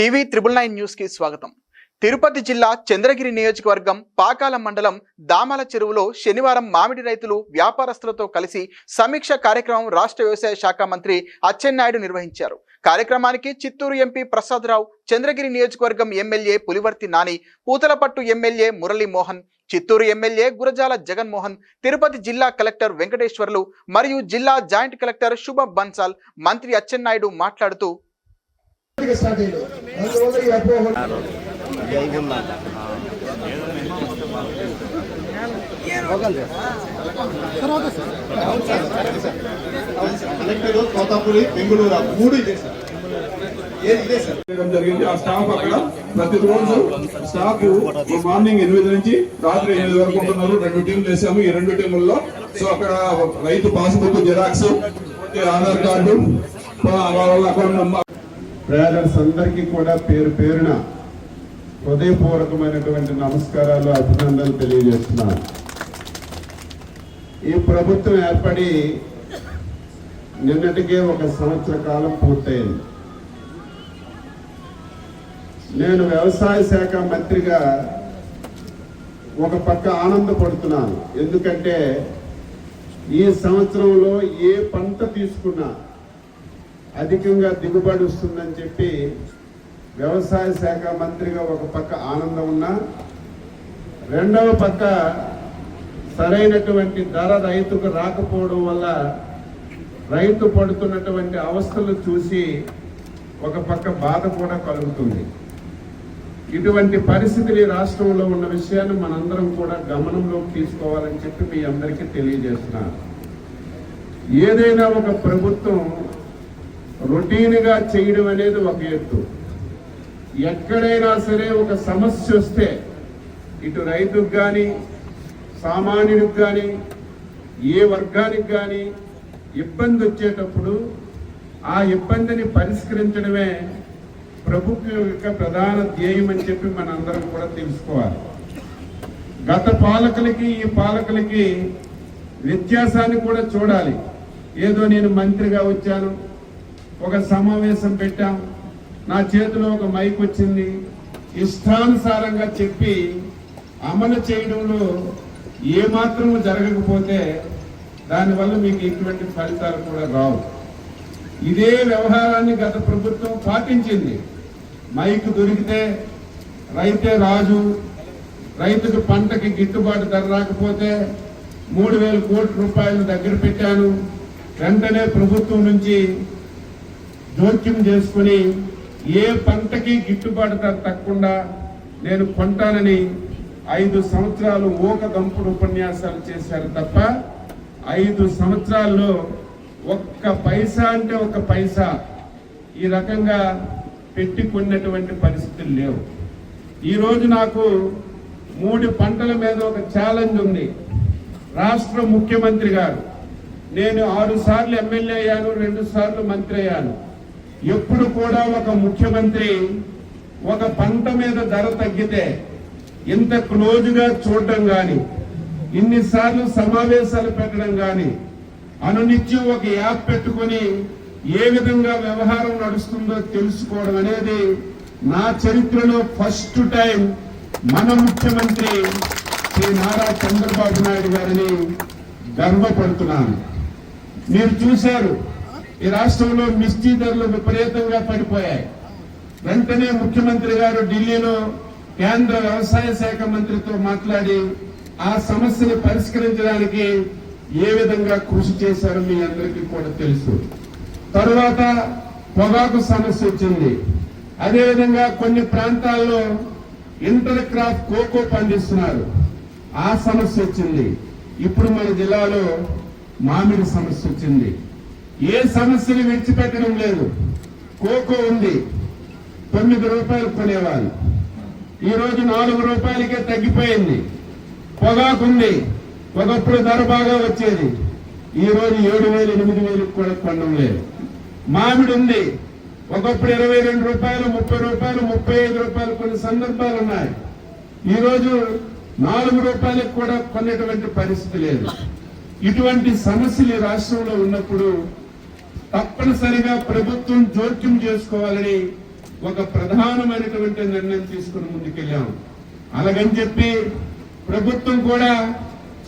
TV triple nine న్యూస్కి స్వాగతం. తిరుపతి జిల్లా చంద్రగిరి నియోజకవర్గం పాకాల మండలం దామాల చెరువులో శనివారం మామిడి రైతులు వ్యాపారస్తులతో కలిసి సమీక్ష కార్యక్రమం రాష్ట్ర వ్యవసాయ శాఖ మంత్రి అచ్చెన్నాయుడు నిర్వహించారు. కార్యక్రమానికి చిత్తూరు ఎంపీ ప్రసాదరావు చంద్రగిరి నియోజకవర్గం MLA Pulivarthi Nani Puthalapattu MLA Muralimohan Chittoor MLA Gurajala Jaganmohan Tirupati జిల్లా కలెక్టర్ వెంకటేశ్వర్లు మరియు జిల్లా జాయింట్ కలెక్టర్ శుభ బన్సాల్ మంత్రి అచ్చెన్నాయుడు మాట్లాడుతూ స్టార్ట్ అయ్యాడు అందువల్ల ఈ అపోహలు కలెక్టర్ కోతాపురి బెంగళూరు ఆ మూడు ఇదే సార్. ఏది ఇదే సార్? చేయడం జరిగింది. ఆ స్టాఫ్ అక్కడ ప్రతిరోజు స్టాఫ్ మార్నింగ్ ఎనిమిది నుంచి రాత్రి ఎనిమిది వరకు ఉంటున్నారు. రెండు టీంలు వేసాము. ఈ రెండు టీముల్లో సో అక్కడ రైతు పాస్బుక్ జిరాక్స్ ఆధార్ కార్డు వాళ్ళ అకౌంట్ నెంబర్ బ్రదర్స్ అందరికీ కూడా పేరు పేరున హృదయపూర్వకమైనటువంటి నమస్కారాలు అభినందనలు తెలియజేస్తున్నాను. ఈ ప్రభుత్వం ఏర్పడి నిన్నటికే ఒక సంవత్సర కాలం పూర్తయింది. నేను వ్యవసాయ శాఖ మంత్రిగా ఒక పక్క ఆనందపడుతున్నాను. ఎందుకంటే ఈ సంవత్సరంలో ఏ పంట తీసుకున్నా అధికంగా దిగుబడి వస్తుందని చెప్పి వ్యవసాయ శాఖ మంత్రిగా ఒక పక్క ఆనందం ఉన్నా రెండవ పక్క సరైనటువంటి ధర రైతుకు రాకపోవడం వల్ల రైతు పడుతున్నటువంటి అవస్థలు చూసి ఒక పక్క బాధ కూడా కలుగుతుంది. ఇటువంటి పరిస్థితులు రాష్ట్రంలో ఉన్న విషయాన్ని మనందరం కూడా గమనంలోకి తీసుకోవాలని చెప్పి మీ అందరికీ తెలియజేస్తున్నాను. ఏదైనా ఒక ప్రభుత్వం రొటీన్గా చేయడం అనేది ఒక ఎత్తు. ఎక్కడైనా సరే ఒక సమస్య వస్తే ఇటు రైతుకు కానీ సామాన్యుడికి కానీ ఏ వర్గానికి కానీ ఇబ్బంది వచ్చేటప్పుడు ఆ ఇబ్బందిని పరిష్కరించడమే ప్రభుత్వం యొక్క ప్రధాన ధ్యేయం అని చెప్పి మనందరం కూడా తెలుసుకోవాలి. గత పాలకులకి ఈ పాలకులకి వ్యత్యాసాన్ని కూడా చూడాలి. ఏదో నేను మంత్రిగా వచ్చాను ఒక సమావేశం పెట్టాం. నా చేతిలో ఒక మైక్ వచ్చింది. ఇష్టానుసారంగా చెప్పి అమలు చేయడంలో ఏమాత్రం జరగకపోతే దానివల్ల మీకు ఎటువంటి ఫలితాలు కూడా రావు. ఇదే వ్యవహారాన్ని గత ప్రభుత్వం పాటించింది. మైక్ దొరికితే రైతే రాజు రైతుకు పంటకి గిట్టుబాటు ధర రాకపోతే మూడు వేల కోట్ల రూపాయలు దగ్గర పెట్టాను. వెంటనే ప్రభుత్వం నుంచి జోక్యం చేసుకుని ఏ పంటకి గిట్టుబాటు ధర తక్కకుండా నేను కొంటానని ఐదు సంవత్సరాలు ఓక గంపుడు ఉపన్యాసాలు చేశారు తప్ప ఐదు సంవత్సరాల్లో ఒక్క పైసా అంటే ఒక పైసా ఈ రకంగా పెట్టి కొన్నటువంటి పరిస్థితులు లేవు. ఈరోజు నాకు మూడు పంటల మీద ఒక ఛాలెంజ్ ఉంది. రాష్ట్ర ముఖ్యమంత్రి గారు నేను ఆరు సార్లు ఎమ్మెల్యే అయ్యాను రెండు సార్లు మంత్రి అయ్యాను. ఎప్పుడు కూడా ఒక ముఖ్యమంత్రి ఒక పంట మీద ధర తగ్గితే ఇంత క్లోజ్గా చూడడం కానీ ఇన్నిసార్లు సమావేశాలు పెట్టడం కానీ అనునిత్యం ఒక యాప్ పెట్టుకొని ఏ విధంగా వ్యవహారం నడుస్తుందో తెలుసుకోవడం అనేది నా చరిత్రలో ఫస్ట్ టైం మన ముఖ్యమంత్రి శ్రీ నారా చంద్రబాబు నాయుడు గారిని గర్వపడుతున్నాను. మీరు చూశారు ఈ రాష్ట్రంలో మిర్చి ధరలు విపరీతంగా పడిపోయాయి. వెంటనే ముఖ్యమంత్రి గారు ఢిల్లీలో కేంద్ర వ్యవసాయ శాఖ మంత్రితో మాట్లాడి ఆ సమస్యను పరిష్కరించడానికి ఏ విధంగా కృషి చేశారో మీ అందరికీ కూడా తెలుసు. తరువాత పొగాకు సమస్య వచ్చింది. అదేవిధంగా కొన్ని ప్రాంతాల్లో ఇంటర్ క్రాప్ కోకో పండిస్తున్నారు. ఆ సమస్య వచ్చింది. ఇప్పుడు మన జిల్లాలో మామిడి సమస్య వచ్చింది. ఏ సమస్యని విడిచిపెట్టడం లేదు. కోకో ఉంది. తొమ్మిది రూపాయలు కొనేవాళ్ళు ఈరోజు నాలుగు రూపాయలకే తగ్గిపోయింది. పొగాకు ఉంది. ఒకప్పుడు ధర బాగా వచ్చేది. ఈ ఏడు వేలు ఎనిమిది వేలకు కూడా కొనడం లేదు. మామిడి ఉంది. ఒకప్పుడు ఇరవై రెండు రూపాయలు ముప్పై రూపాయలు ముప్పై ఐదు రూపాయలు కొన్ని సందర్భాలు ఉన్నాయి. ఈరోజు నాలుగు రూపాయలకు కూడా కొనేటువంటి పరిస్థితి లేదు. ఇటువంటి సమస్యలు ఈ రాష్ట్రంలో ఉన్నప్పుడు తప్పనిసరిగా ప్రభుత్వం జోక్యం చేసుకోవాలని ఒక ప్రధానమైనటువంటి నిర్ణయం తీసుకుని ముందుకెళ్ళాము అలాగని చెప్పి ప్రభుత్వం కూడా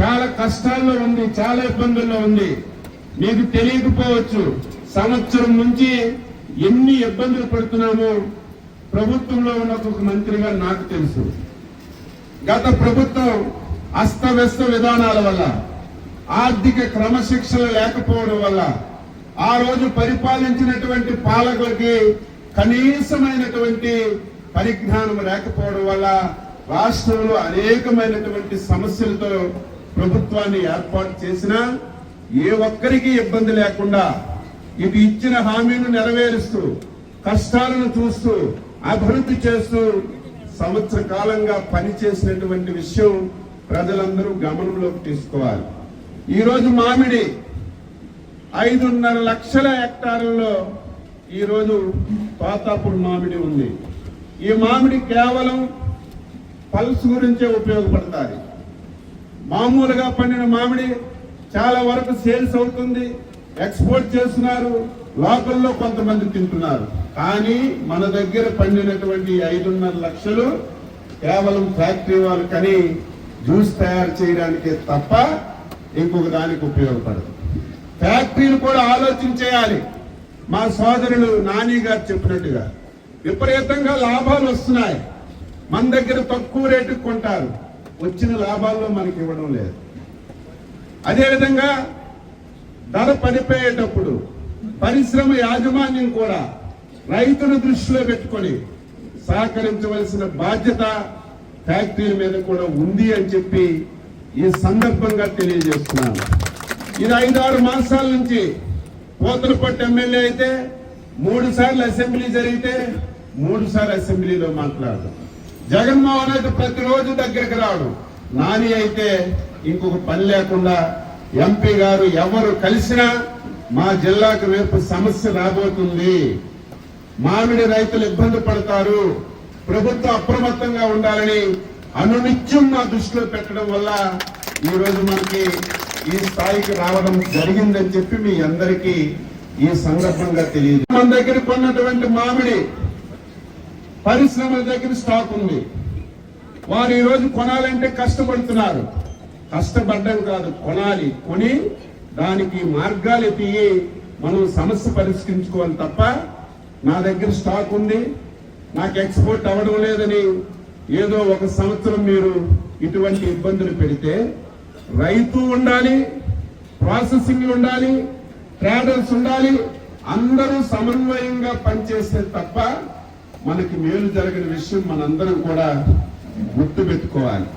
చాలా కష్టాల్లో ఉంది చాలా ఇబ్బందుల్లో ఉంది. మీకు తెలియకపోవచ్చు సంవత్సరం నుంచి ఎన్ని ఇబ్బందులు పడుతున్నామో ప్రభుత్వంలో ఉన్న ఒక మంత్రిగా నాకు తెలుసు. గత ప్రభుత్వం అస్తవ్యస్త విధానాల వల్ల ఆర్థిక క్రమశిక్షణ లేకపోవడం వల్ల ఆ రోజు పరిపాలించినటువంటి పాలకులకి కనీసమైనటువంటి పరిజ్ఞానం లేకపోవడం వల్ల రాష్ట్రంలో అనేకమైనటువంటి సమస్యలతో ప్రభుత్వాన్ని ఏర్పాటు చేసినా ఏ ఒక్కరికి ఇబ్బంది లేకుండా ఇటు ఇచ్చిన హామీను నెరవేరుస్తూ కష్టాలను చూస్తూ అభివృద్ధి చేస్తూ సంవత్సర కాలంగా పనిచేసినటువంటి విషయం ప్రజలందరూ గమనంలోకి తీసుకోవాలి. ఈరోజు మామిడి ఐదున్నర లక్షల హెక్టార్లలో ఈరోజు రోజు మామిడి ఉంది. ఈ మామిడి కేవలం పల్స్ గురించే ఉపయోగపడతాయి మామూలుగా పండిన మామిడి చాలా వరకు సేల్స్ అవుతుంది ఎక్స్పోర్ట్ చేస్తున్నారు లోకల్లో కొంతమంది తింటున్నారు. కానీ మన దగ్గర పండినటువంటి ఐదున్నర లక్షలు కేవలం ఫ్యాక్టరీ వాళ్ళు కానీ జ్యూస్ తయారు చేయడానికే తప్ప ఇంకొక దానికి ఉపయోగపడదు. ఫ్యాక్టరీలు కూడా ఆలోచన చేయాలి. మా సోదరులు నాని గారు చెప్పినట్టుగా విపరీతంగా లాభాలు వస్తున్నాయి. మన దగ్గర తక్కువ రేటుకు కొంటారు. వచ్చిన లాభాల్లో మనకి ఇవ్వడం లేదు. అదేవిధంగా ధర పడిపోయేటప్పుడు పరిశ్రమ యాజమాన్యం కూడా రైతును దృష్టిలో పెట్టుకొని సహకరించవలసిన బాధ్యత ఫ్యాక్టరీల మీద కూడా ఉంది అని చెప్పి ఈ సందర్భంగా తెలియజేస్తున్నాను. ఇది ఐదారు మాసాల నుంచి పోతలపట్టు ఎమ్మెల్యే అయితే మూడు సార్లు అసెంబ్లీ జరిగితే మూడు సార్లు అసెంబ్లీలో మాట్లాడడం జగన్మోహన్ అయితే ప్రతిరోజు దగ్గరికి రాడు. నాని అయితే ఇంకొక పని లేకుండా ఎంపీ గారు ఎవరు కలిసినా మా జిల్లాకు రేపు సమస్య రాబోతుంది. మామిడి రైతులు ఇబ్బంది పడతారు. ప్రభుత్వం అప్రమత్తంగా ఉండాలని అనునిత్యం మా దృష్టిలో పెట్టడం వల్ల ఈరోజు మనకి ఈ స్థాయికి రావడం జరిగిందని చెప్పి మీ అందరికీ ఈ సందర్భంగా తెలియదు మన దగ్గర కొన్నటువంటి మామిడి పరిశ్రమల దగ్గర స్టాక్ ఉంది. వారు ఈ రోజు కొనాలంటే కష్టపడుతున్నారు. కష్టపడ్డం కాదు కొనాలి. కొని దానికి మార్గాలు తీయి మనం సమస్య పరిష్కరించుకోవాలి తప్ప నా దగ్గర స్టాక్ ఉంది. నాకు ఎక్స్పోర్ట్ అవ్వడం లేదని ఏదో ఒక సంవత్సరం మీరు ఇటువంటి ఇబ్బందులు పెడితే రైతు ఉండాలి ప్రాసెసింగ్ ఉండాలి ట్రేడర్స్ ఉండాలి అందరూ సమన్వయంగా పనిచేస్తే తప్ప మనకి మేలు జరిగిన విషయం మనందరం కూడా గుర్తు పెట్టుకోవాలి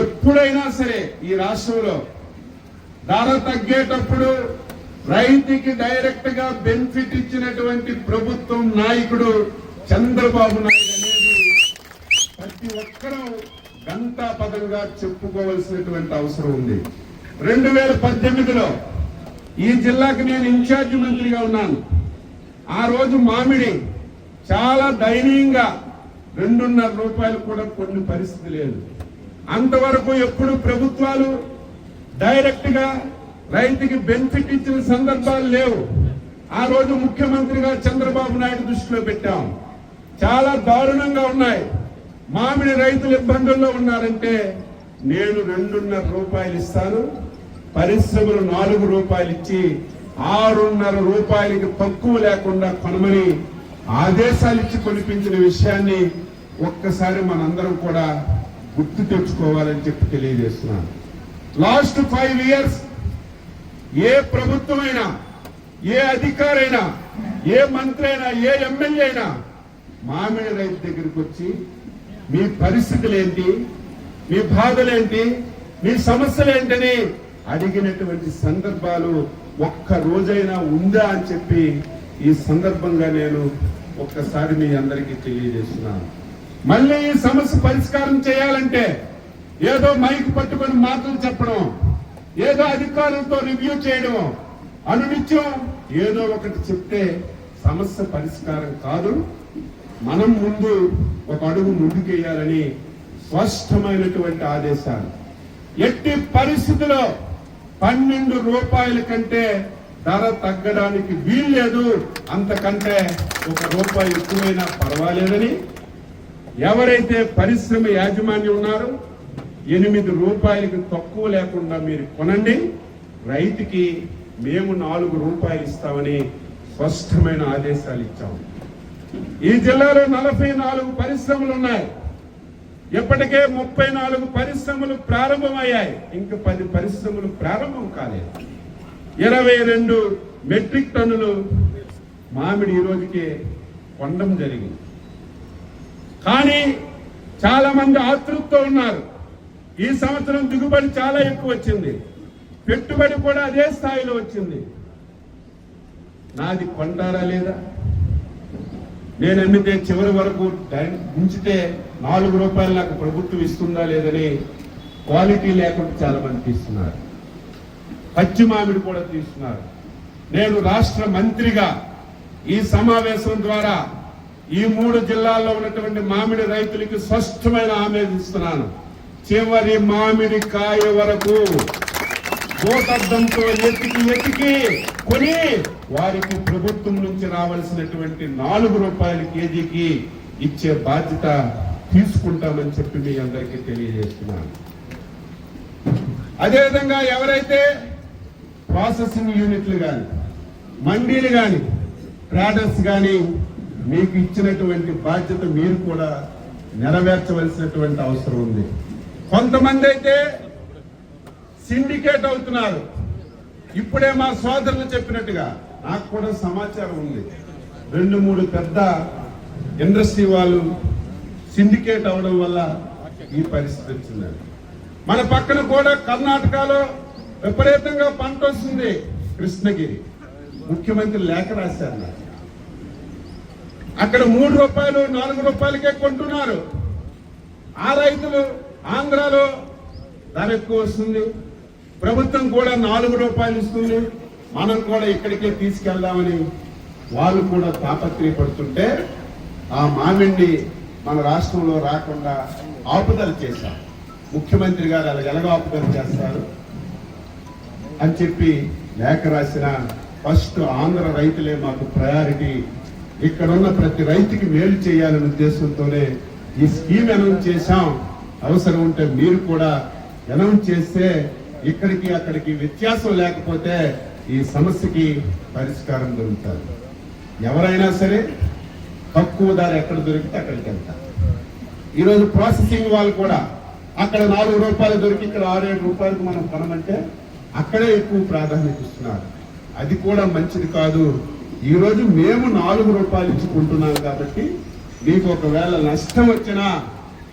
ఎప్పుడైనా సరే ఈ రాష్ట్రంలో ధర తగ్గేటప్పుడు రైతుకి డైరెక్ట్గా బెనిఫిట్ ఇచ్చినటువంటి ప్రభుత్వం నాయకుడు చంద్రబాబు నాయుడు అనేది ప్రతి ఒక్కరూ గంటా పదంగా చెప్పుకోవాల్సినటువంటి అవసరం ఉంది. రెండు వేల పద్దెనిమిదిలో ఈ జిల్లాకు నేను ఇన్ఛార్జ్ మంత్రిగా ఉన్నాను. ఆ రోజు మామిడి చాలా దయనీయంగా రెండున్నర రూపాయలు కూడా కొన్ని పరిస్థితి లేదు. అంతవరకు ఎప్పుడు ప్రభుత్వాలు డైరెక్ట్గా రైతుకి బెనిఫిట్ ఇచ్చిన సందర్భాలు లేవు. ఆ రోజు ముఖ్యమంత్రిగా చంద్రబాబు నాయుడు దృష్టిలో పెట్టాం. చాలా దారుణంగా ఉన్నాయి. మామిడి రైతులు ఇబ్బందుల్లో ఉన్నారంటే నేను రెండున్నర రూపాయలు ఇస్తాను పరిశ్రమలు నాలుగు రూపాయలు ఇచ్చి ఆరున్నర రూపాయలకి తక్కువ లేకుండా కొనమని ఆదేశాలు ఇచ్చి కొనిపించిన విషయాన్ని ఒక్కసారి మనందరం కూడా గుర్తు తెచ్చుకోవాలని చెప్పి తెలియజేస్తున్నాను. లాస్ట్ ఫైవ్ ఇయర్స్ ఏ ప్రభుత్వమైనా ఏ అధికారైనా ఏ మంత్రి అయినా ఏ ఎమ్మెల్యే అయినా మామిడి రైతు దగ్గరికి వచ్చి మీ పరిస్థితులు ఏంటి మీ బాధలేంటి? మీ సమస్యలు ఏంటని అడిగినటువంటి సందర్భాలు ఒక్క రోజైనా ఉందా అని చెప్పి ఈ సందర్భంగా నేను ఒక్కసారి మీ అందరికీ తెలియజేస్తున్నాను. మళ్ళీ ఈ సమస్య పరిష్కారం చేయాలంటే ఏదో మైక్ పట్టుకొని మాటలు చెప్పడం ఏదో అధికారులతో రివ్యూ చేయడం అనునిత్యం ఏదో ఒకటి చెప్తే సమస్య పరిష్కారం కాదు. మనం ముందు ఒక అడుగు ముందుకేయాలని స్పష్టమైనటువంటి ఆదేశాలు. ఎట్టి పరిస్థితిలో పన్నెండు రూపాయల కంటే ధర తగ్గడానికి వీల్లేదు. అంతకంటే ఒక రూపాయి ఎక్కువైనా పర్వాలేదని ఎవరైతే పరిశ్రమ యాజమాన్యం ఉన్నారో ఎనిమిది రూపాయలకి తక్కువ లేకుండా మీరు కొనండి. రైతుకి మేము నాలుగు రూపాయలు ఇస్తామని స్పష్టమైన ఆదేశాలు ఇచ్చాము. ఈ జిల్లాలో నలభై నాలుగు పరిశ్రమలు ఉన్నాయి. ఇప్పటికే ముప్పై నాలుగు పరిశ్రమలు ప్రారంభమయ్యాయి. ఇంకా పది పరిశ్రమలు ప్రారంభం కాలేదు. ఇరవై రెండు మెట్రిక్ టన్నులు మామిడి ఈ రోజుకి కొండం జరిగింది. కానీ చాలా మంది ఆతృతతో ఉన్నారు. ఈ సంవత్సరం దిగుబడి చాలా ఎక్కువ వచ్చింది. పెట్టుబడి కూడా అదే స్థాయిలో వచ్చింది. నాది కొంటారా లేదా? నేను అమ్మితే చివరి వరకు ఉంచితే నాలుగు రూపాయలు నాకు ప్రభుత్వం ఇస్తుందా లేదని క్వాలిటీ లేకుండా చాలా మంది తీస్తున్నారు. పచ్చి మామిడి కూడా తీస్తున్నారు. నేను రాష్ట్ర మంత్రిగా ఈ సమావేశం ద్వారా ఈ మూడు జిల్లాల్లో ఉన్నటువంటి మామిడి రైతులకి స్పష్టమైన ఆమేదిస్తున్నాను చివరి మామిడి కాయ వరకు భూతద్దంతో ఎతికి ఎతికి కొని వారికి ప్రభుత్వం నుంచి రావాల్సినటువంటి నాలుగు రూపాయల కేజీకి ఇచ్చే బాధ్యత తీసుకుంటామని చెప్పి మీ అందరికీ తెలియజేస్తున్నాను. అదేవిధంగా ఎవరైతే ప్రాసెసింగ్ యూనిట్లు కానీ మండీలు కానీ ట్రేడర్స్ కానీ మీకు ఇచ్చినటువంటి బాధ్యత మీరు కూడా నెరవేర్చవలసినటువంటి అవసరం ఉంది. కొంతమంది అయితే సిండికేట్ అవుతున్నారు. ఇప్పుడే మా సోదరులు చెప్పినట్టుగా నాకు కూడా సమాచారం ఉంది. రెండు మూడు పెద్ద ఇండస్ట్రీ వాళ్ళు సిండికేట్ అవడం వల్ల ఈ పరిస్థితి వచ్చిందండి మన పక్కన కూడా కర్ణాటకలో విపరీతంగా పంట వస్తుంది కృష్ణగిరి. ముఖ్యమంత్రి లేఖ రాశారు నాకు. అక్కడ మూడు రూపాయలు నాలుగు రూపాయలకే కొంటున్నారు. ఆ రైతులు ఆంధ్రాలో ధర ఎక్కువ వస్తుంది. ప్రభుత్వం కూడా నాలుగు రూపాయలు ఇస్తుంది. మనం కూడా ఇక్కడికే తీసుకెళ్దామని వాళ్ళు కూడా తాపత్రయపడుతుంటే ఆ మామిడిని మన రాష్ట్రంలో రాకుండా ఆపుదల చేశారు. ముఖ్యమంత్రి గారు అలా ఎలాగో ఆపుదల చేస్తారు అని చెప్పి లేఖ రాసిన ఫస్ట్ ఆంధ్ర రైతులే మాకు ప్రయారిటీ. ఇక్కడ ఉన్న ప్రతి రైతుకి మేలు చేయాలనే ఉద్దేశంతోనే ఈ స్కీమ్ అనౌన్స్ చేశాం. అవసరం ఉంటే మీరు కూడా అనౌన్స్ చేస్తే ఇక్కడికి అక్కడికి వ్యత్యాసం లేకపోతే ఈ సమస్యకి పరిష్కారం దొరుకుతుంది. ఎవరైనా సరే తక్కువ ధర ఎక్కడ దొరికితే అక్కడికి వెళ్తారు. ఈరోజు ప్రాసెసింగ్ వాళ్ళు కూడా అక్కడ నాలుగు రూపాయలు దొరికి ఇక్కడ ఆరు ఏడు రూపాయలకు మనం కొనమంటే అక్కడే ఎక్కువ ప్రాధాన్యత ఇస్తున్నారు. అది కూడా మంచిది కాదు. ఈరోజు మేము నాలుగు రూపాయలు ఇచ్చుకుంటున్నాం కాబట్టి మీకు ఒకవేళ నష్టం వచ్చినా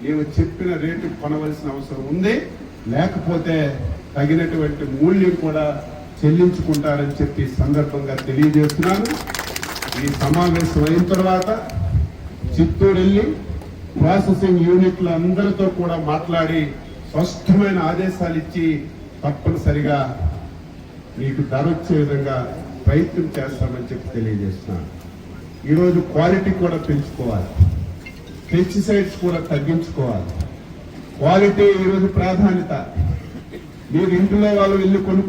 మేము చెప్పిన రేటు కొనవలసిన అవసరం ఉంది. లేకపోతే తగినటువంటి మూల్యం కూడా చెల్లించుకుంటారని చెప్పి సందర్భంగా తెలియజేస్తున్నాను. ఈ సమావేశం అయిన తర్వాత చిత్తూరు వెళ్ళి ప్రాసెసింగ్ యూనిట్ల అందరితో కూడా మాట్లాడి స్పష్టమైన ఆదేశాలు ఇచ్చి తప్పనిసరిగా మీకు ధర వచ్చే విధంగా ప్రయత్నం చేస్తామని చెప్పి తెలియజేస్తున్నాను. ఈరోజు క్వాలిటీ కూడా పెంచుకోవాలి. పెస్టిసైడ్స్ కూడా తగ్గించుకోవాలి. క్వాలిటీ ఈరోజు ప్రాధాన్యత. మీరు ఇంట్లో వాళ్ళు వెళ్ళి కొనుక్కు